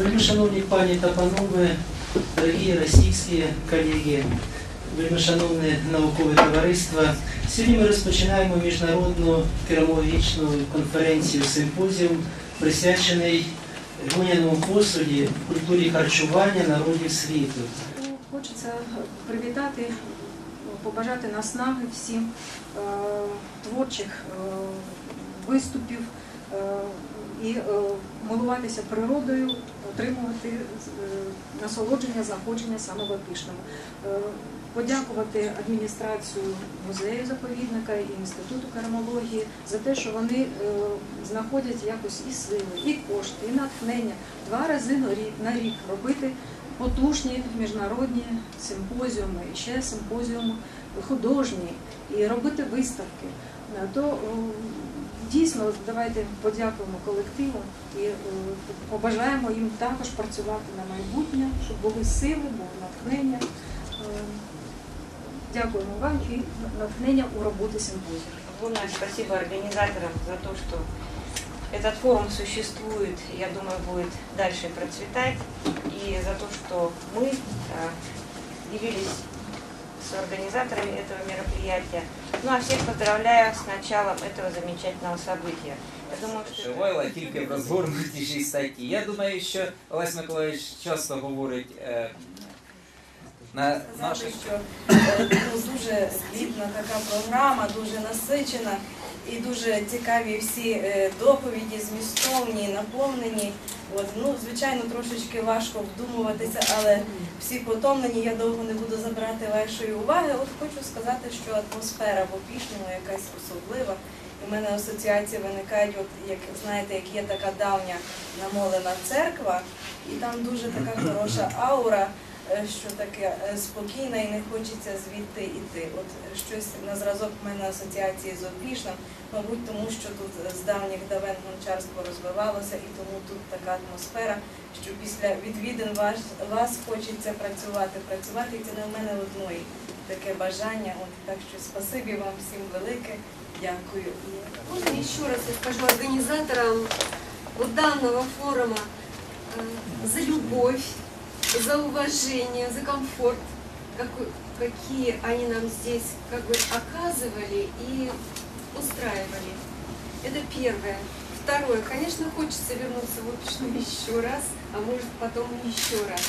Шановні пані та панове, дорогі російські колеги, вельми шановне наукове товариство. Сьогодні ми розпочинаємо міжнародну керамологічну конференцію симпозіум, присвячений глиняному посуді культурі харчування народів світу. Хочеться привітати, побажати наснаги всім е, творчих е, виступів е, і е, милуватися природою, отримувати е, насолодження, знаходження саме в Опішному. Е, Подякувати адміністрацію музею заповідника і інституту керамології за те, що вони знаходять якось і сили, і кошти, і натхнення два рази на рік робити потужні міжнародні симпозіуми, ще симпозіуми художні, і робити виставки. Е, То е, дійсно от давайте подякуємо колективу і е, побажаємо їм також працювати на майбутнє, щоб були сили, було натхнення. Е, Дякуємо вам і натхнення у роботі симпозіуму. Огромное спасибо организаторам за то, что этот форум существует, и, я думаю, будет дальше процветать, и за то, что мы э, явились с организаторами этого мероприятия. Ну а всех поздравляю с началом этого замечательного события. Я думаю, что это- Живойла тільки в розгорнутішій статті. Я думаю, що Олесь Миколаївич часто говорить е, на наших Сказати, що е, ну, дуже плідна така програма, дуже насичена і дуже цікаві всі е, доповіді, змістовні, наповнені. От, ну, звичайно, трошечки важко вдумуватися, але всі потомлені, я довго не буду забирати вашої уваги. От хочу сказати, що атмосфера в Опішньому якась особлива. І в мене асоціації виникають, от як знаєте, як є така давня намолена церква, і там дуже така хороша аура що таке е, спокійна і не хочеться звідти йти. От е, щось на зразок в мене асоціації з Опішнем, мабуть, тому що тут е, з давніх давен гончарство розвивалося, і тому тут така атмосфера, що після відвідин вас, вас хочеться працювати, працювати, і це не в мене одної таке бажання. От так що спасибі вам всім велике. Дякую. Можно еще раз я скажу организаторам вот данного форума э, за любовь, за уважение, за комфорт, какой- какие они нам здесь как бы оказывали и устраивали. Это первое. Второе, конечно, хочется вернуться в общину еще раз, а может потом еще раз.